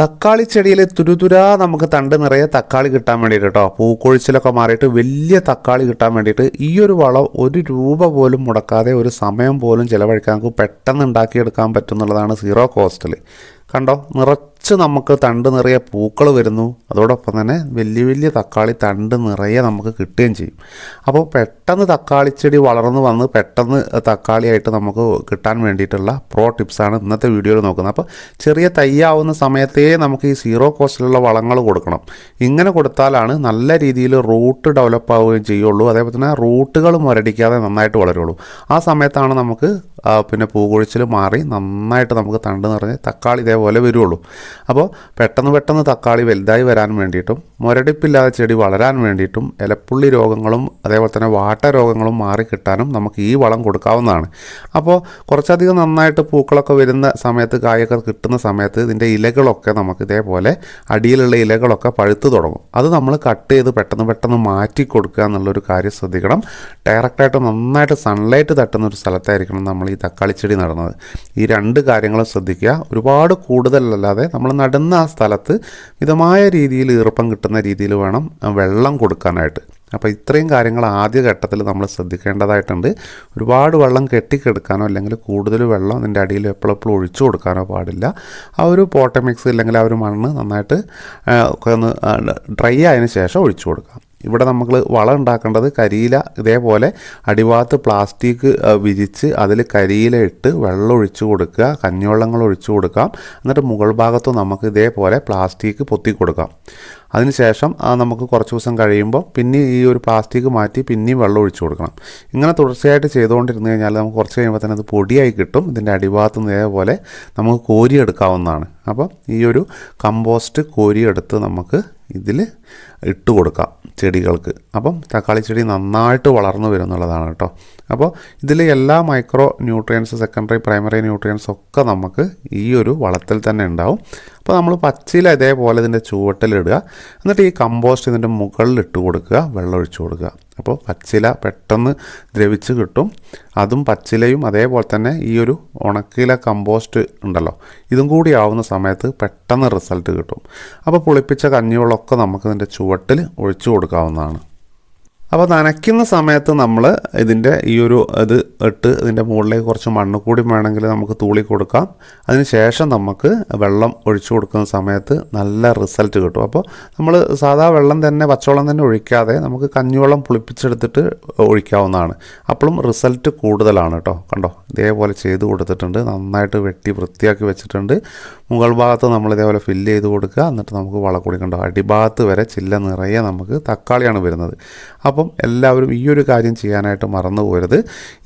തക്കാളി ചെടിയിൽ തുരുതുരാ നമുക്ക് തണ്ട് നിറയെ തക്കാളി കിട്ടാൻ വേണ്ടിയിട്ട് കേട്ടോ പൂക്കൊഴിച്ചിലൊക്കെ മാറിയിട്ട് വലിയ തക്കാളി കിട്ടാൻ വേണ്ടിയിട്ട് ഈ ഒരു വളം ഒരു രൂപ പോലും മുടക്കാതെ ഒരു സമയം പോലും ചിലവഴിക്കാൻ നമുക്ക് പെട്ടെന്ന് ഉണ്ടാക്കിയെടുക്കാൻ പറ്റുന്നുള്ളതാണ് സീറോ കോസ്റ്റിൽ കണ്ടോ? നിറച്ച് നമുക്ക് തണ്ട് നിറയെ പൂക്കൾ വരുന്നു. അതോടൊപ്പം തന്നെ വലിയ വലിയ തക്കാളി തണ്ട് നിറയെ നമുക്ക് കിട്ടുകയും ചെയ്യും. അപ്പോൾ പെട്ടെന്ന് തക്കാളി ചെടി വളർന്നു വന്ന് പെട്ടെന്ന് തക്കാളിയായിട്ട് നമുക്ക് കിട്ടാൻ വേണ്ടിയിട്ടുള്ള പ്രോ ടിപ്സാണ് ഇന്നത്തെ വീഡിയോയിൽ നോക്കുന്നത്. അപ്പോൾ ചെറിയ തയ്യാവുന്ന സമയത്തേ നമുക്ക് ഈ സീറോ കോസ്റ്റിലുള്ള വളങ്ങൾ കൊടുക്കണം. ഇങ്ങനെ കൊടുത്താലാണ് നല്ല രീതിയിൽ റൂട്ട് ഡെവലപ്പ് ആവുകയും ചെയ്യുള്ളൂ. അതേപോലെ തന്നെ റൂട്ടുകൾ മുരടിക്കാതെ നന്നായിട്ട് വളരുള്ളൂ. ആ സമയത്താണ് നമുക്ക് പിന്നെ പൂകൊഴിച്ചിൽ മാറി നന്നായിട്ട് നമുക്ക് തണ്ട് നിറഞ്ഞ് തക്കാളി ഇതേപോലെ വരുള്ളൂ. അപ്പോൾ പെട്ടെന്ന് പെട്ടെന്ന് തക്കാളി വലുതായി വരാൻ വേണ്ടിയിട്ടും മുരടിപ്പില്ലാതെ ചെടി വളരാൻ വേണ്ടിയിട്ടും ഇലപ്പുള്ളി രോഗങ്ങളും അതേപോലെ തന്നെ വാട്ട രോഗങ്ങളും മാറി കിട്ടാനും നമുക്ക് ഈ വളം കൊടുക്കാവുന്നതാണ്. അപ്പോൾ കുറച്ചധികം നന്നായിട്ട് പൂക്കളൊക്കെ വരുന്ന സമയത്ത് കായൊക്കെ കിട്ടുന്ന സമയത്ത് ഇതിന്റെ ഇലകളൊക്കെ നമുക്ക് ഇതേപോലെ അടിയിലുള്ള ഇലകളൊക്കെ പഴുത്തു തുടങ്ങും. അത് നമ്മൾ കട്ട് ചെയ്ത് പെട്ടെന്ന് പെട്ടെന്ന് മാറ്റി കൊടുക്കുക എന്നുള്ളൊരു കാര്യം ശ്രദ്ധിക്കണം. ഡയറക്റ്റായിട്ട് നന്നായിട്ട് സൺലൈറ്റ് തട്ടുന്ന ഒരു സ്ഥലത്തായിരിക്കണം നമ്മൾ ഈ തക്കാളി ചെടി നടുന്നത്. ഈ രണ്ട് കാര്യങ്ങളും ശ്രദ്ധിക്കുക. ഒരുപാട് കൂടുതലല്ലാതെ നമ്മൾ നടുന്ന ആ സ്ഥലത്ത് മിതമായ രീതിയിൽ ഈർപ്പം കിട്ടുന്ന രീതിയിൽ വേണം വെള്ളം കൊടുക്കാനായിട്ട്. അപ്പോൾ ഇത്രയും കാര്യങ്ങൾ ആദ്യ ഘട്ടത്തിൽ നമ്മൾ ശ്രദ്ധിക്കേണ്ടതായിട്ടുണ്ട്. ഒരുപാട് വെള്ളം കെട്ടിക്കെടുക്കാനോ അല്ലെങ്കിൽ കൂടുതൽ വെള്ളം അതിന്റെ അടിയിൽ എപ്പോഴെപ്പോഴും ഒഴിച്ചു കൊടുക്കാനോ പാടില്ല. ആ ഒരു പോട്ട മിക്സ് അല്ലെങ്കിൽ ആ ഒരു മണ്ണ് നന്നായിട്ട് ഒന്ന് ഡ്രൈ ആയതിനു ശേഷം ഒഴിച്ചു കൊടുക്കാം. ഇവിടെ നമ്മൾ വളം ഉണ്ടാക്കേണ്ടത് കരിയില ഇതേപോലെ അടിഭാഗത്ത് പ്ലാസ്റ്റിക് വിരിച്ച് അതിൽ കരിയില ഇട്ട് വെള്ളം ഒഴിച്ചു കൊടുക്കുക കഞ്ഞിവെള്ളങ്ങൾ ഒഴിച്ചു കൊടുക്കാം. എന്നിട്ട് മുകൾ ഭാഗത്ത് നമുക്ക് ഇതേപോലെ പ്ലാസ്റ്റിക് പൊത്തി കൊടുക്കാം. അതിനുശേഷം നമുക്ക് കുറച്ച് ദിവസം കഴിയുമ്പോൾ പിന്നെ ഈ ഒരു പ്ലാസ്റ്റിക് മാറ്റി പിന്നെയും വെള്ളം ഒഴിച്ചു കൊടുക്കണം. ഇങ്ങനെ തുടർച്ചയായിട്ട് ചെയ്തുകൊണ്ടിരുന്ന് കഴിഞ്ഞാൽ നമുക്ക് കുറച്ച് കഴിയുമ്പോൾ തന്നെ അത് പൊടിയായി കിട്ടും. ഇതിന്റെ അടിഭാഗത്ത് ഇതേപോലെ നമുക്ക് കോരിയെടുക്കാവുന്നതാണ്. അപ്പോൾ ഈ ഒരു കമ്പോസ്റ്റ് കോരിയെടുത്ത് നമുക്ക് ഇതിൽ ഇട്ട് കൊടുക്കാം ചെടികൾക്ക്. അപ്പം തക്കാളി ചെടി നന്നായിട്ട് വളർന്നു വരും എന്നുള്ളതാണ് കേട്ടോ. അപ്പോൾ ഇതിൽ എല്ലാ micro nutrients secondary primary nutrients ഒക്കെ നമുക്ക് ഈ ഒരു വളത്തിൽ തന്നെ ഉണ്ടാവും. അപ്പോൾ നമ്മൾ പച്ചയിൽ ഇതേപോലെ ഇതിന്റെ ചുവട്ടിലിടുക എന്നിട്ട് ഈ കമ്പോസ്റ്റ് ഇതിന്റെ മുകളിൽ ഇട്ട് കൊടുക്കുക വെള്ളം ഒഴിച്ചു കൊടുക്കുക. അപ്പോൾ പച്ചില പെട്ടെന്ന് ദ്രവിച്ച് കിട്ടും. അതും പച്ചിലയും അതേപോലെ തന്നെ ഈ ഒരു ഉണക്കില കമ്പോസ്റ്റ് ഉണ്ടല്ലോ ഇതും കൂടി ആവുന്ന സമയത്ത് പെട്ടെന്ന് റിസൾട്ട് കിട്ടും. അപ്പോൾ പുളിപ്പിച്ച കഞ്ഞിവെള്ളമൊക്കെ നമുക്ക് ഇതിന്റെ ചുവട്ടിൽ ഒഴിച്ചു കൊടുക്കാവുന്നതാണ്. അപ്പോൾ നനയ്ക്കുന്ന സമയത്ത് നമ്മൾ ഇതിന്റെ ഈ ഒരു ഇത് ഇട്ട് ഇതിന്റെ മുകളിലേക്ക് കുറച്ച് മണ്ണ് കൂടി വേണമെങ്കിൽ നമുക്ക് തൂളി കൊടുക്കാം. അതിന് ശേഷം നമുക്ക് വെള്ളം ഒഴിച്ചു കൊടുക്കുന്ന സമയത്ത് നല്ല റിസൾട്ട് കിട്ടും. അപ്പോൾ നമ്മൾ സാധാ വെള്ളം തന്നെ പച്ചവെള്ളം തന്നെ ഒഴിക്കാതെ നമുക്ക് കഞ്ഞിവെള്ളം പുളിപ്പിച്ചെടുത്തിട്ട് ഒഴിക്കാവുന്നതാണ്. അപ്പോഴും റിസൾട്ട് കൂടുതലാണ് കേട്ടോ. കണ്ടോ? ഇതേപോലെ ചെയ്ത് കൊടുത്തിട്ടുണ്ട്. നന്നായിട്ട് വെട്ടി വൃത്തിയാക്കി വെച്ചിട്ടുണ്ട്. മുകൾ ഭാഗത്ത് നമ്മൾ ഇതേപോലെ ഫില്ല് ചെയ്ത് കൊടുക്കുക. എന്നിട്ട് നമുക്ക് വളക്കൂടി കണ്ടോ? അടിഭാഗത്ത് വരെ ചില്ല നിറയെ നമുക്ക് തക്കാളിയാണ് വരുന്നത്. അപ്പം എല്ലാവരും ഈ ഒരു കാര്യം ചെയ്യാനായിട്ട് മറന്നു പോരുത്.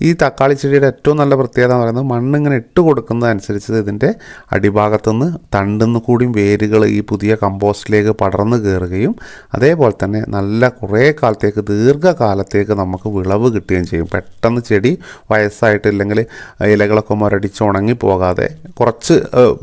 ഈ തക്കാളി ചെടിയുടെ ഏറ്റവും നല്ല പ്രത്യേകത എന്ന് പറയുന്നത് മണ്ണിങ്ങനെ ഇട്ട് കൊടുക്കുന്നതനുസരിച്ച് ഇതിന്റെ അടിഭാഗത്തുനിന്ന് തണ്ടുനിന്ന് കൂടിയും വേരുകൾ ഈ പുതിയ കമ്പോസ്റ്റിലേക്ക് പടർന്നു കയറുകയും അതേപോലെ തന്നെ നല്ല കുറേ കാലത്തേക്ക് ദീർഘകാലത്തേക്ക് നമുക്ക് വിളവ് കിട്ടുകയും ചെയ്യും. പെട്ടെന്ന് ചെടി വയസ്സായിട്ട് ഇല്ലെങ്കിൽ ഇലകളൊക്കെ മുരടിച്ച് ഉണങ്ങി പോകാതെ കുറച്ച്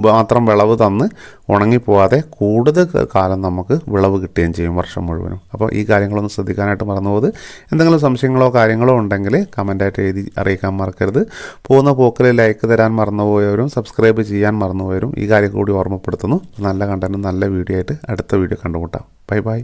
മാത്രം വിളവ് തന്ന് ഉണങ്ങിപ്പോകാതെ കൂടുതൽ കാലം നമുക്ക് വിളവ് കിട്ടുകയും ചെയ്യും വർഷം മുഴുവനും. അപ്പോൾ ഈ കാര്യങ്ങളൊന്നും ശ്രദ്ധിക്കാനായിട്ട് മറന്നുപോകുത് എന്തെങ്കിലും സംശയങ്ങളോ കാര്യങ്ങളോ ഉണ്ടെങ്കിൽ കമന്റായിട്ട് എഴുതി അറിയിക്കാൻ മറക്കരുത്. പോകുന്ന പോക്കിൽ ലൈക്ക് തരാൻ മറന്നുപോയവരും സബ്സ്ക്രൈബ് ചെയ്യാൻ മറന്നുപോയവരും ഈ കാര്യം കൂടി ഓർമ്മപ്പെടുത്തുന്നു. നല്ല കണ്ടന്റും നല്ല വീഡിയോ ആയിട്ട് അടുത്ത വീഡിയോ കണ്ടുമുട്ടാം. Bye bye